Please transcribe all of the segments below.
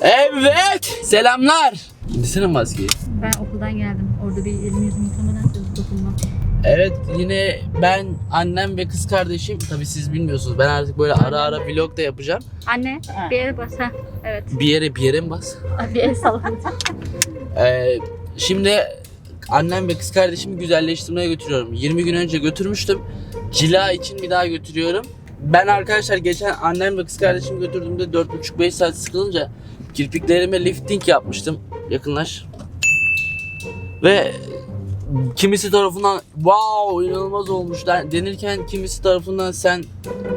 Evet. Selamlar. İndirsene maskeyi. Ben okuldan geldim. Orada bir elimi yüzümü yıkamadan söz dokunmam. Evet yine ben, annem ve kız kardeşim. Tabii siz bilmiyorsunuz. Ben artık böyle ara ara vlog da yapacağım. Anne bir yere bas. Ha, evet. Bir yere bir yere mi bas? Bir el sallayın. Ee, şimdi annem ve kız kardeşimi güzelleştirmeye götürüyorum. 20 gün önce götürmüştüm. Cila için bir daha götürüyorum. Ben arkadaşlar geçen annem ve kız kardeşimi götürdüğümde 4,5-5 saat sıkılınca kirpiklerime lifting yapmıştım. Yakınlaş. Ve kimisi tarafından wow inanılmaz olmuş den- denirken kimisi tarafından sen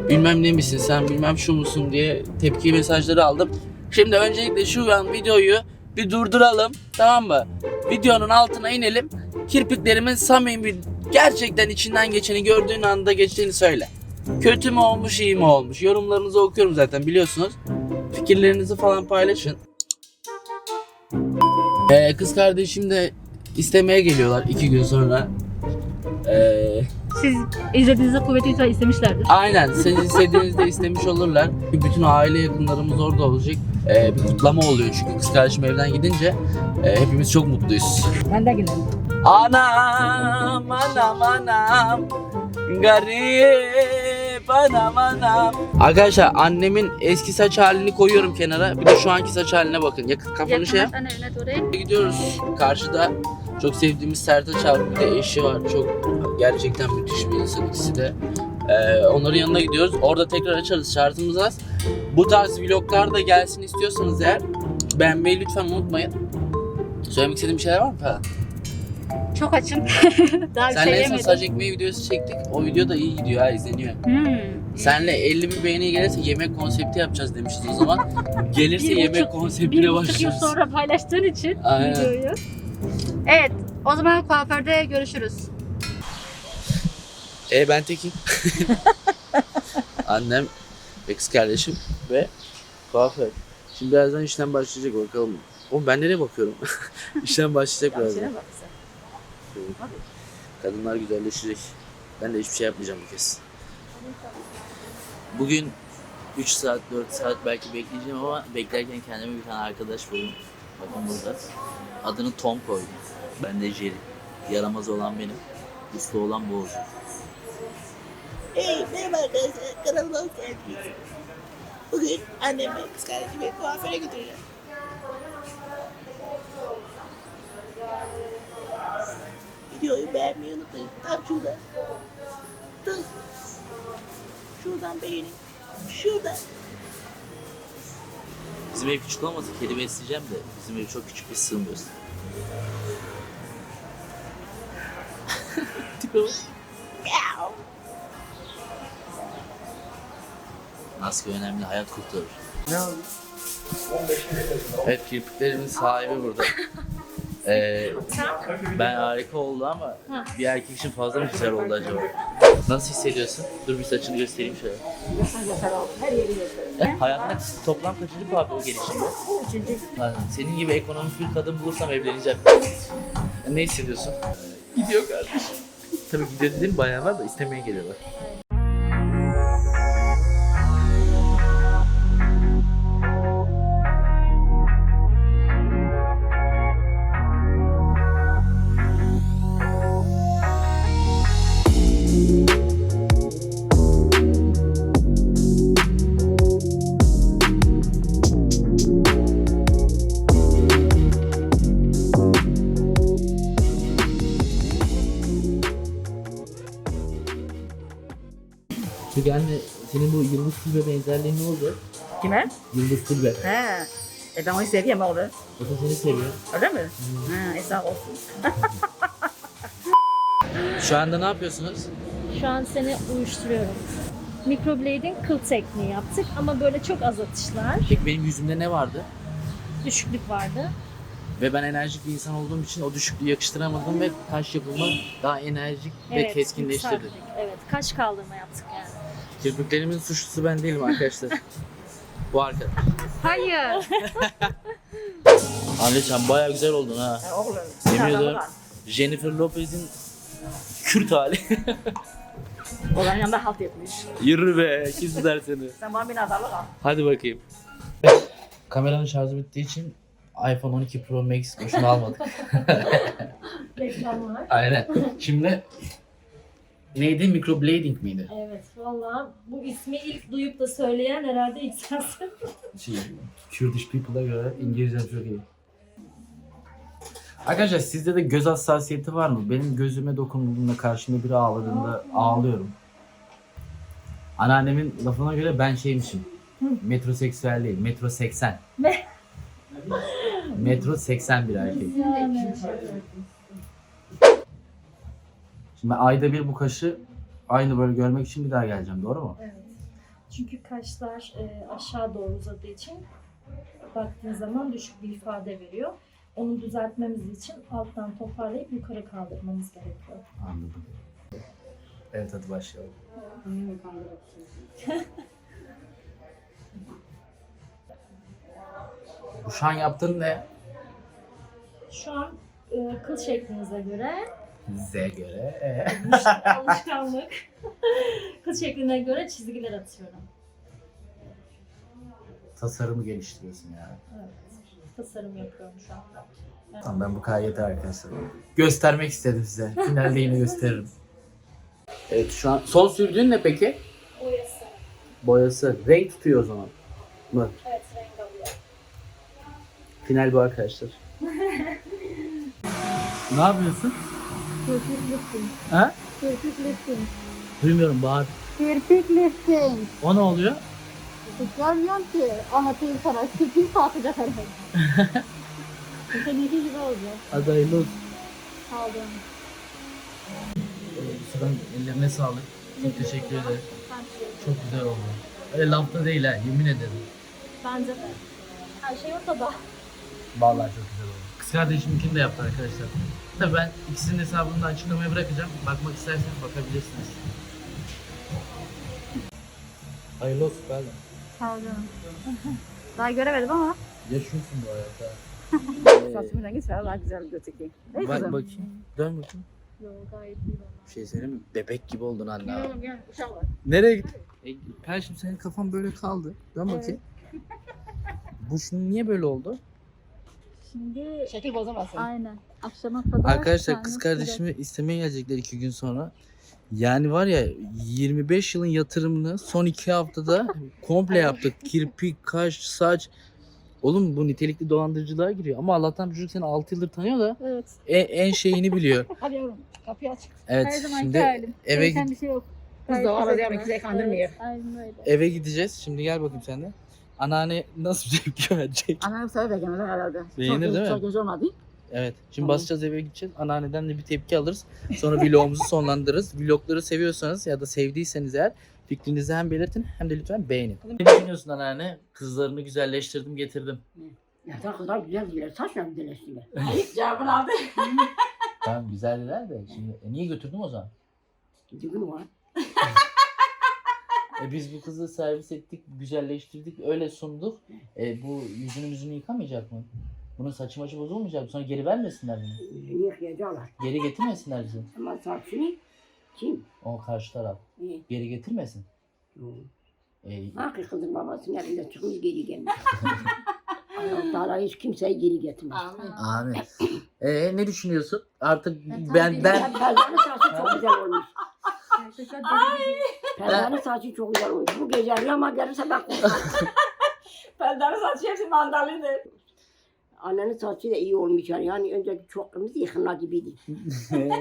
bilmem ne misin sen bilmem şu musun diye tepki mesajları aldım. Şimdi öncelikle şu an videoyu bir durduralım tamam mı? Videonun altına inelim. Kirpiklerimin samimi gerçekten içinden geçeni gördüğün anda geçtiğini söyle. Kötü mü olmuş iyi mi olmuş? Yorumlarınızı okuyorum zaten biliyorsunuz. Fikirlerinizi falan paylaşın. Ee, kız kardeşim de istemeye geliyorlar iki gün sonra. Ee, Siz izlediğinizde kuvveti ise istemişlerdir. Aynen. Siz istediğinizde istemiş olurlar. Bütün aile yakınlarımız orada olacak. Ee, bir kutlama oluyor çünkü kız kardeşim evden gidince e, hepimiz çok mutluyuz. Ben de gelirim. Anam, anam, anam. Garip, anam, anam. Arkadaşlar annemin eski saç halini koyuyorum kenara. Bir de şu anki saç haline bakın. Yakın kafanı şey yap. Oraya. Gidiyoruz. Karşıda çok sevdiğimiz Sertaç abi bir de eşi var. Çok gerçekten müthiş bir insan ikisi de. Ee, onların yanına gidiyoruz. Orada tekrar açarız. Şartımız az. Bu tarz vloglar da gelsin istiyorsanız eğer beğenmeyi lütfen unutmayın. Söylemek istediğim bir şeyler var mı falan? Çok açım. Daha bir Senle şey en son yemedim. ekmeği videosu çektik. O video da iyi gidiyor ha izleniyor. Hmm. Senle 50 bin beğeni gelirse yemek konsepti yapacağız demişiz o zaman. Gelirse Bir yemek buçuk- konseptine Bir buçuk yıl başlarız. sonra paylaştığın için Aynen. videoyu. Evet. O zaman kuaförde görüşürüz. E ben tekim. Annem kız kardeşim ve kuaför. Şimdi birazdan işlem başlayacak bakalım. Oğlum ben nereye bakıyorum? işlem başlayacak birazdan. Kadınlar güzelleşecek. Ben de hiçbir şey yapmayacağım bu kez. Bugün 3 saat 4 saat belki bekleyeceğim ama beklerken kendime bir tane arkadaş buldum. Bakın burada. Adını Tom koydum. Ben de Jerry. Yaramaz olan benim. Uslu olan bu olacak. Hey, merhaba arkadaşlar. Kanalıma hoş geldiniz. Bugün annem ve kız kardeşimi kuaföre götüreceğim. Videoyu beğenmeyi unutmayın. Tam şurada. Dur. Şuradan beğenin. Şurada. Bizim ev küçük olmasa kedi besleyeceğim de bizim ev çok küçük biz sığmıyoruz. Tipe bak. Maske önemli, hayat kurtarır. Evet, kirpiklerimin sahibi burada. Ee, ben harika oldu ama bir erkek için fazla mı güzel oldu acaba? Nasıl hissediyorsun? Dur bir saçını göstereyim şöyle. Eh, hayatta toplam kaçıncı kuaför gelişimde? Üçüncü. Senin gibi ekonomik bir kadın bulursam evleneceğim. Ne hissediyorsun? Gidiyor kardeşim. Tabii gidiyor dediğim bayanlar da istemeye geliyorlar. Anne senin bu Yıldız Tilbe benzerliğin ne oldu? Kime? Yıldız Tilbe. He. E ben onu seviyorum orada. O da seni seviyor. Öyle mi? Ha, e sağ olsun. Şu anda ne yapıyorsunuz? Şu an seni uyuşturuyorum. Microblading kıl tekniği yaptık ama böyle çok az atışlar. Peki benim yüzümde ne vardı? Düşüklük vardı. Ve ben enerjik bir insan olduğum için o düşüklüğü yakıştıramadım ve kaş yapımı daha enerjik ve Evet, keskinleştirdi. yükselttik. Evet, kaş kaldırma yaptık yani. Kirpiklerimin suçlusu ben değilim arkadaşlar. Bu arkadaş. Hayır. Anne sen baya güzel oldun ha. Oğlum. Yemin ederim Jennifer Lopez'in Kürt hali. Olan yanında halt etmiş. Yürü be, kim der seni. Sen bana bir nazarlık al. Hadi bakayım. Kameranın şarjı bittiği için iPhone 12 Pro Max boşuna almadık. Aynen. Şimdi neydi? Microblading miydi? Evet valla bu ismi ilk duyup da söyleyen herhalde ilk sensin. Şey, Kurdish people'a göre İngilizcem çok iyi. Arkadaşlar sizde de göz hassasiyeti var mı? Benim gözüme dokunduğunda karşımda biri ağladığında ağlıyorum. Anneannemin lafına göre ben şeymişim. Metroseksüel değil, metro 80. Ne? metro 80 bir erkek. Yani. Şimdi ayda bir bu kaşı aynı böyle görmek için bir daha geleceğim doğru mu? Evet. Çünkü kaşlar e, aşağı doğru uzadığı için baktığın zaman düşük bir ifade veriyor. Onu düzeltmemiz için alttan toparlayıp yukarı kaldırmamız gerekiyor. Anladım. Evet hadi başlayalım. Bu şu an yaptığın ne? Şu an e, kıl şeklinize göre Size göre. e. alışkanlık kıl şekline göre çizgiler atıyorum. Tasarımı geliştiriyorsun yani. Evet. Tasarım yapıyorum şu anda. Tamam ben bu kadar yeter arkadaşlar. Göstermek istedim size. Finalde yine gösteririm. Evet şu an son sürdüğün ne peki? Boyası. Boyası. Renk tutuyor o zaman. Mı? Evet renk alıyor. Final bu arkadaşlar. ne yapıyorsun? Kirpiklisin. Ha? Kirpiklisin. Duymuyorum bağır. Kirpiklisin. O ne oluyor? Görmüyorum ki. Anlatayım sana. Kirpik kalkacak herhalde. Seninki gibi olacak. Adaylı olsun. Aldım. Sıran ellerine sağlık. Çok teşekkür ederim. Çok güzel oldu. Öyle lafta değil ha yemin ederim. Bence de. Her şey ortada. Vallahi çok güzel oldu. Kız kardeşimkini de yaptı arkadaşlar. Tabii ben ikisinin hesabını da açıklamaya bırakacağım. Bakmak isterseniz bakabilirsiniz. Hayırlı olsun ben. Sağ ol canım. Daha göremedim ama. Yaşıyorsun bu hayatta. Saçımın rengi daha güzel gözüküyor. Değil mi Bak kızım? bakayım. Dön bakayım. Yo gayet iyi bana. Bir şey söyleyeyim mi? Bebek gibi oldun anne. Gel oğlum gel. Uşak var. Nereye gittin? E, kardeşim senin kafan böyle kaldı. Dön bakayım. Bu şimdi niye böyle oldu? Şimdi Şekil bozamazsın. aynen. Akşama kadar Arkadaşlar kız kardeşimi istemeye gelecekler iki gün sonra. Yani var ya 25 yılın yatırımını son iki haftada komple yaptık. Kirpik, kaş, saç. Oğlum bu nitelikli dolandırıcılığa giriyor. Ama Allah'tan bu çocuk seni 6 yıldır tanıyor da Evet. en, en şeyini biliyor. Hadi yavrum kapıyı aç. Evet Her şimdi halim. eve git- bir şey yok. Kız da var ya bize kandırmıyor. Evet, aynen öyle. eve gideceğiz. Şimdi gel bakayım sen de. Anneanne nasıl bir tepki verecek? Annem sana da gelmez herhalde. Beğenir Çok- değil mi? Çok göz olmadı. Evet. Şimdi Tamam. basacağız eve gideceğiz. Anneanneden de bir tepki alırız. Sonra vlogumuzu sonlandırırız. Vlogları seviyorsanız ya da sevdiyseniz eğer fikrinizi hem belirtin hem de lütfen beğenin. Ne düşünüyorsun anneanne? Kızlarını güzelleştirdim getirdim. Ya sen kızlar güzel güzel. Saçla güzelleştiler. Hiç cevabını aldı. Tamam güzeldiler de şimdi e, niye götürdüm o zaman? Düğün var. E biz bu kızı servis ettik, güzelleştirdik, öyle sunduk. E bu yüzünü yüzünü yıkamayacak mı? Bunun saçı maçı bozulmayacak mı? Sonra geri vermesinler bunu. Yüzünü yıkayacaklar. Geri getirmesinler bizi. Ama saçını kim? O karşı taraf. İyi. Geri getirmesin. E, Akı kızın babasının elinde çıkmış geri gelmiş. Allah Teala hiç kimseyi geri getirmez. Amin. E ne düşünüyorsun? Artık Ben ben ben Perdenin saçı çok olmuş. Perdenin saçı çok güzel olmuş. Bu gece ama gelirse bak. Perdenin saçı hepsi mandalina. Annenin saçı da iyi olmuş yani. Yani önceki çok kırmızı yıkımla gibiydi.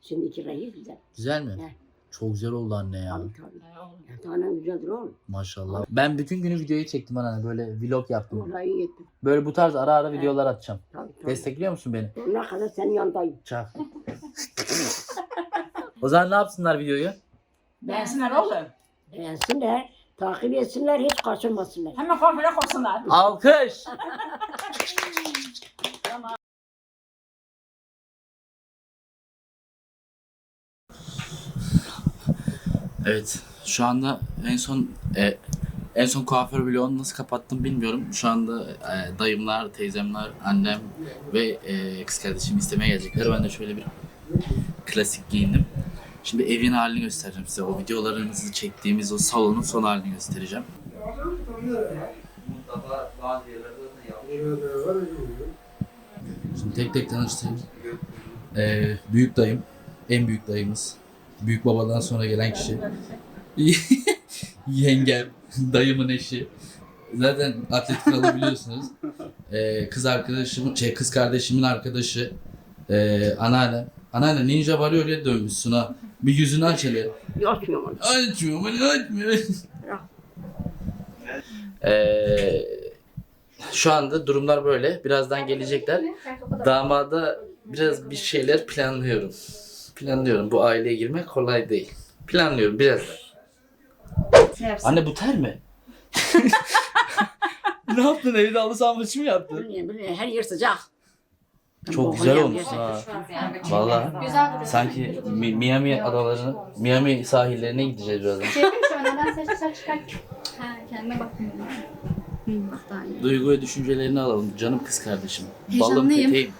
Şimdiki rengi güzel. güzel mi? Çok güzel oldu anne ya. Tabii tabii. Ya, Tanem güzeldir oğlum. Maşallah. Ben bütün günü videoyu çektim anne böyle vlog yaptım. Vallahi iyi ettin. Böyle bu tarz ara ara videolar atacağım. Tabii tabii. Destekliyor musun beni? Ne kadar senin yanındayım. Çak. o zaman ne yapsınlar videoyu? Beğensinler oğlum. Beğensinler, takip etsinler, hiç kaçırmasınlar. Hemen kafaya koysunlar. Alkış. Evet, şu anda en son e, en son kuaför vlogunu nasıl kapattım bilmiyorum. Şu anda e, dayımlar, teyzemler, annem ve e, kız kardeşim istemeye gelecekler. Ben de şöyle bir klasik giyindim. Şimdi evin halini göstereceğim size. O videolarımızı çektiğimiz o salonun son halini göstereceğim. Şimdi tek tek tanıştırayım. Ee, büyük dayım, en büyük dayımız. Büyük babadan sonra gelen kişi. Yengem, dayımın eşi. Zaten atletik kralı biliyorsunuz. Ee, kız arkadaşım, şey kız kardeşimin arkadaşı. Ee, anneannem. Anneanne ninja var öyle dönmüşsün ha. Bir yüzünü aç hele. Açmıyorum onu. Açmıyor beni açmıyor. Ee, şu anda durumlar böyle. Birazdan gelecekler. Damada biraz bir şeyler planlıyorum. Planlıyorum. Bu aileye girmek kolay değil. Planlıyorum biraz. Anne bu ter mi? ne yaptın evde halı saha maçı mı yaptın? Böyle, böyle her yer sıcak. Çok güzel olmuş ha. Valla sanki Mi- Miami adalarını, Miami sahillerine gideceğiz birazdan. Şey kendime bakmıyorum. Duygu ve düşüncelerini alalım canım kız kardeşim. Balım Heyecanlıyım. peteğim.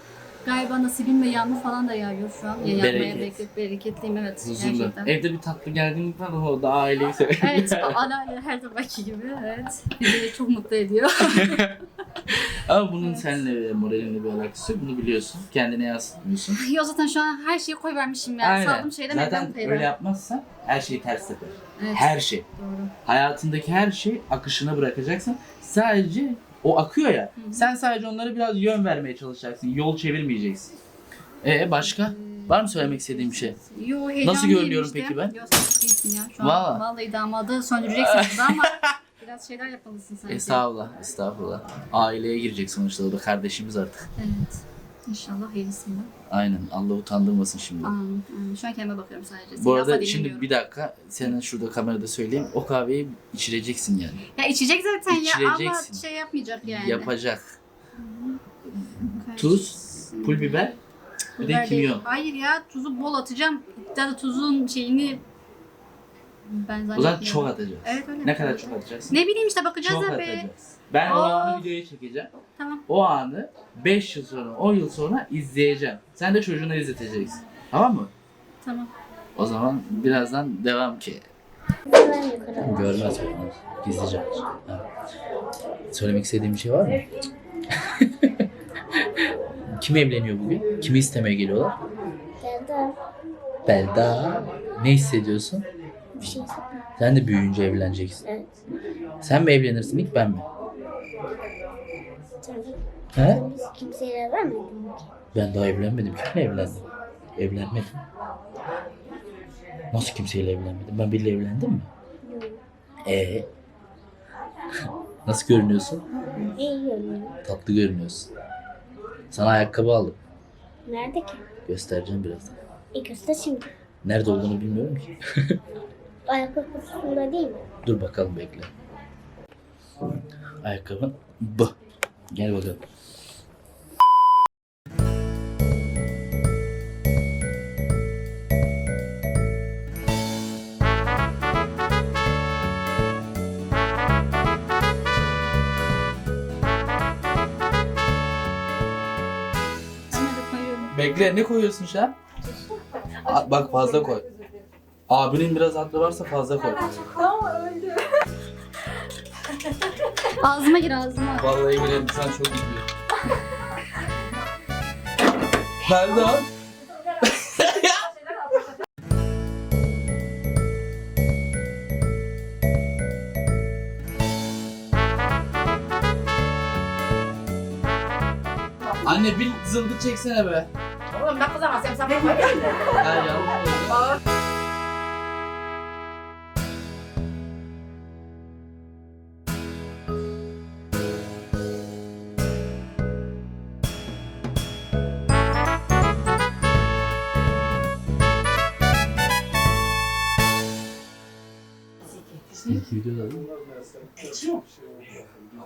Galiba nasibim ve yağmur falan da yağıyor şu an. Ya, yağmaya Bereket. bereket, bereketliyim evet. Huzurlu. Gerçekten. Evde bir tatlı gerginlik var o da aileyi sever. Evet, anneanne her zamanki gibi evet. Bizi çok mutlu ediyor. Ama bunun seninle moralinle bir alakası yok. Bunu biliyorsun. Kendine yansıtmıyorsun. Yo zaten şu an her şeyi koy vermişim yani. Saldığım şeyden Zaten kayırım. öyle yapmazsan her şey ters teper. Evet, Her şey. doğru. Hayatındaki her şey akışına bırakacaksın. Sadece o akıyor ya. Sen sadece onlara biraz yön vermeye çalışacaksın. Yol çevirmeyeceksin. E başka? Var mı söylemek istediğin bir şey? Yo heyecanlıyım Nasıl görünüyorum işte. peki ben? Yo sen çok iyisin ya. Şu an Vallahi. vallahi damadı söndüreceksin burada ama biraz şeyler yapmalısın sanki. Estağfurullah, estağfurullah. Aileye girecek sonuçta o da kardeşimiz artık. Evet. İnşallah hayırlısıyla. Aynen. Allah utandırmasın şimdi. Amin, amin. Şu an kendime bakıyorum sadece. Bu arada şimdi dinliyorum. bir dakika sana şurada kamerada söyleyeyim. O kahveyi içireceksin yani. Ya içecek zaten ya İçireceksin. şey yapmayacak yani. Yapacak. Tuz, pul biber, bir de Biber değil. kimyon. Hayır ya tuzu bol atacağım. Ya da tuzun şeyini ben O zaman zannetmiyorum. çok atacağız. Evet öyle. Ne kadar çok atacaksın? Ne bileyim işte bakacağız Çok ya be. atacağız. Ben o Aa. anı videoya çekeceğim. Tamam. O anı 5 yıl sonra, 10 yıl sonra izleyeceğim. Sen de çocuğuna izleteceksin. Tamam mı? Tamam. O zaman birazdan devam ki. Görmez mi? Gizlice. Ha. Söylemek istediğim bir şey var mı? Kim evleniyor bugün? Kimi istemeye geliyorlar? Geldi. Belda. Ne hissediyorsun? Bir şey Sen de büyüyünce evleneceksin. Evet. Sen mi evlenirsin ilk ben mi? Tabii. He? Biz kimseyle evlenmedik mi? Ben daha evlenmedim. Kimle evlendim? Evlenmedim. Nasıl kimseyle evlenmedim? Ben biriyle evlendim mi? Yok. Ee. Nasıl görünüyorsun? İyi görünüyor. Tatlı görünüyorsun. Sana ayakkabı aldım. Nerede ki? Göstereceğim birazdan. E göster şimdi. Nerede olduğunu bilmiyorum ki. Ayakkabı kutusunda değil mi? Dur bakalım bekle. Ayakkabın bu. Gel bakalım. Ben de koyuyorum. Bekle ne koyuyorsun şu an? A- bak fazla koy. Abinin biraz aklı varsa fazla koy. Ağzıma gir ağzıma. Vallahi billahi sen çok iyi. Belda. Anne bir zılgıt çeksene be. Oğlum ne kızamazsın sen bakma. Ha yavrum.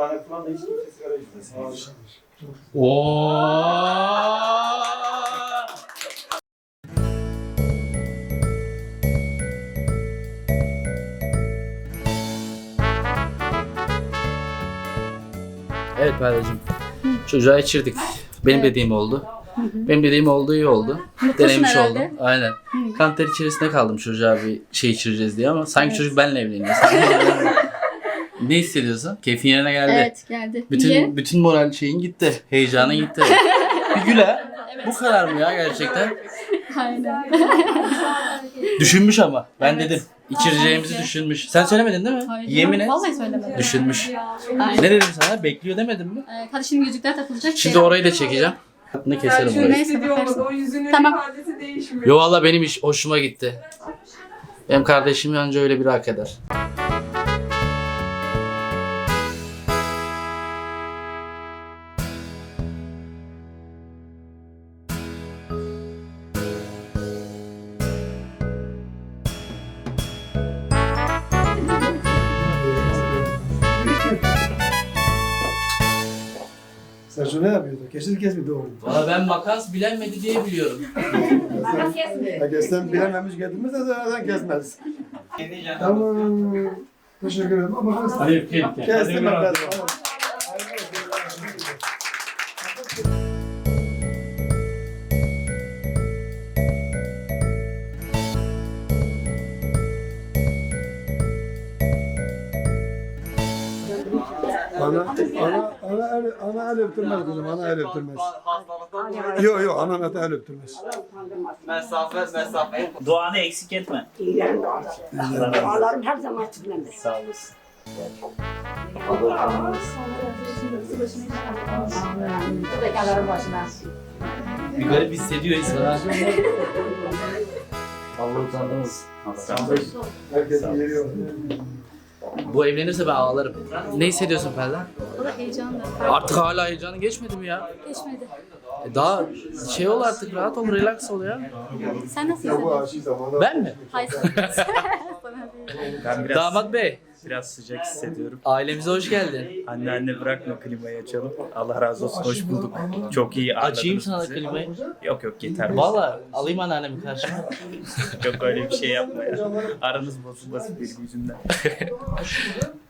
tane falan da hiç kimse sigara içmesin. Evet Perdeciğim. Çocuğa içirdik. Benim dediğim oldu. Benim dediğim oldu iyi oldu. Denemiş herhalde. oldum. Aynen. Kanter içerisinde kaldım çocuğa bir şey içireceğiz diye ama sanki çocuk benimle evleniyor. Sanki- ne hissediyorsun? Keyfin yerine geldi. Evet geldi. Bütün Niye? bütün moral şeyin gitti. Heyecanın gitti. bir gül ha. Bu kadar mı ya gerçekten? Aynen. Düşünmüş ama. Ben Evet. dedim. İçireceğimizi düşünmüş. Sen söylemedin değil mi? Hayır, Yemin et. Vallahi söylemedim. Düşünmüş. Aynen. Ne dedim sana? Bekliyor demedim mi? Evet, hadi şimdi yüzükler takılacak. Şimdi Şey- orayı da çekeceğim. Ne keserim orayı. Neyse bakarsın. O yüzünün Tamam. ifadesi değişmiyor. Yo valla benim iş hoşuma gitti. Benim kardeşim anca öyle biri hak eder. Ben makas bilenmedi diye biliyorum. Ya kessen bilememiş getirmez de zaten kesmez. Tamam. Teşekkür ederim ama kes. Hayır, kes, kes. Kestim ben. Ana, ana, ana, ana el öptürmez kızım, ana el öptürmez. Yok yok, ana mete el öptürmez. Mesafe, mesafe. Duanı eksik etme. İyilerin duası. Dualarım her zaman sizinledir. Sağ olasın. Tekrarların başına. Bir garip hissediyor insan ha. Allah utandınız. Herkesin yeri yok. Bu evlenirse ben ağlarım. Ne hissediyorsun Ferda? O da heyecanlı. Artık hala heyecanı geçmedi mi ya? Geçmedi. E daha şey ol artık rahat ol relax ol ya. Sen nasıl hissediyorsun? Ben mi? Hayır. Ben biraz, Damat bey biraz sıcak hissediyorum. ailemize hoş geldin. Anne anne bırakma klimayı açalım. Allah razı olsun. Hoş bulduk. Çok iyi ağırladınız Açayım sana bizi. klimayı. Yok yok yeter. Valla alayım anneannemi karşıma. Yok öyle bir şey yapma ya. Aranız bozulmasın benim yüzümden.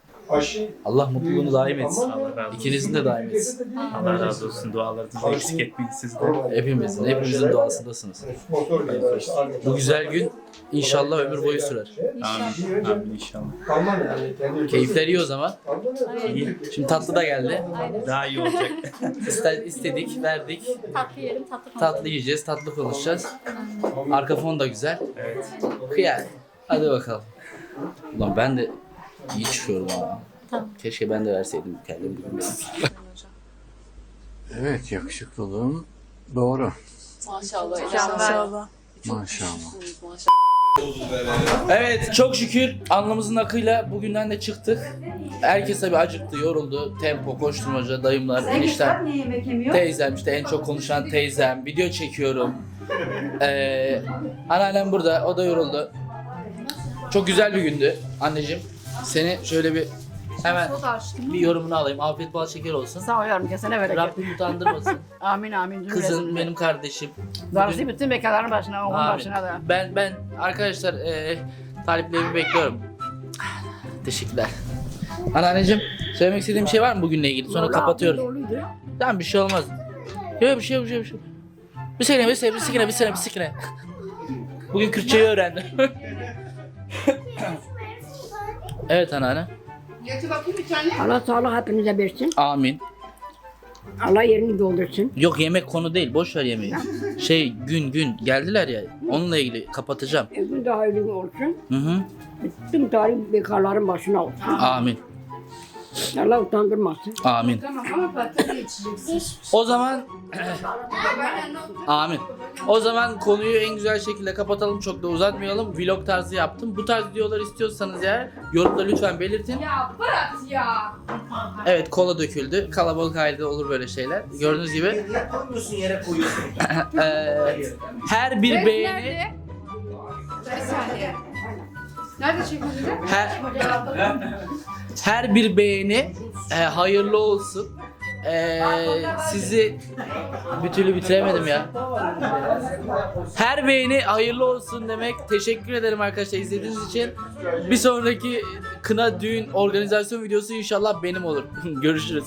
Allah mutluluğunu daim etsin. Allah razı olsun. İkinizin de daim etsin. Allah razı olsun. Dualarınızı eksik etmeyin siz de. Hepimizin, hepimizin duasındasınız. Bu güzel gün inşallah ömür boyu sürer. Amin. Amin inşallah. Keyifler iyi o zaman. İyi. Şimdi tatlı da geldi. Daha iyi olacak. İste- istedik, verdik. Tatlı yiyelim, tatlı konuşalım. Tatlı yiyeceğiz, tatlı konuşacağız. Arka fon da güzel. Evet. Kıyar. Hadi bakalım. Ulan ben de iyi çıkıyorum ama. Tamam. Keşke ben de verseydim kendim. Evet yakışıklılığım doğru. Maşallah. Maşallah. Evet çok şükür alnımızın akıyla bugünden de çıktık. Herkes tabii acıktı, yoruldu. Tempo, koşturmaca, dayımlar, eniştem, yemek yemiyor? teyzem işte en çok konuşan teyzem. Video çekiyorum. Ee, anneannem burada, o da yoruldu. Çok güzel bir gündü anneciğim. Seni şöyle bir hemen bir yorumunu alayım. Afiyet bal şeker olsun. Sağ ol yavrum kesene bereket. Rabbim utandırmasın. Amin amin. Kızın benim kardeşim. Darısı bütün bekarların başına, Amin. başına da. Ben ben arkadaşlar e, taliplerimi bekliyorum. Teşekkürler. Anneanneciğim söylemek istediğim bir şey var mı bugünle ilgili? Sonra kapatıyorum. Tamam bir şey olmaz. Yok bir şey yok bir şey yok. bir şey yok. Bir sene bir sene bir sene bir sene bir sene. Bugün Kürtçeyi öğrendim. evet anneanne. Allah sağlık hepinize versin. Amin. Allah yerini doldursun. Yok yemek konu değil. Boş ver yemeği. Şey gün gün geldiler ya. Onunla ilgili kapatacağım. Ömrün daha hayırlı olsun. Hı hı. Bütün tarih bekarların başına olsun. Amin. Allah utandırmasın. Amin. O zaman Amin. O zaman konuyu en güzel şekilde kapatalım. Çok da uzatmayalım. Vlog tarzı yaptım. Bu tarz videolar istiyorsanız eğer yorumda lütfen belirtin. Ya bırak ya. Evet kola döküldü. Kalabalık ailede olur böyle şeyler. Gördüğünüz gibi. Koymuyorsun yere koyuyorsun. eee, her bir beğeni Bir saniye. Nerede çekmeceler? her, her bir beğeni e, hayırlı olsun. E, sizi bir türlü bitiremedim ya. Her beğeni hayırlı olsun demek. Teşekkür ederim arkadaşlar izlediğiniz için. Bir sonraki kına düğün organizasyon videosu inşallah benim olur. Görüşürüz.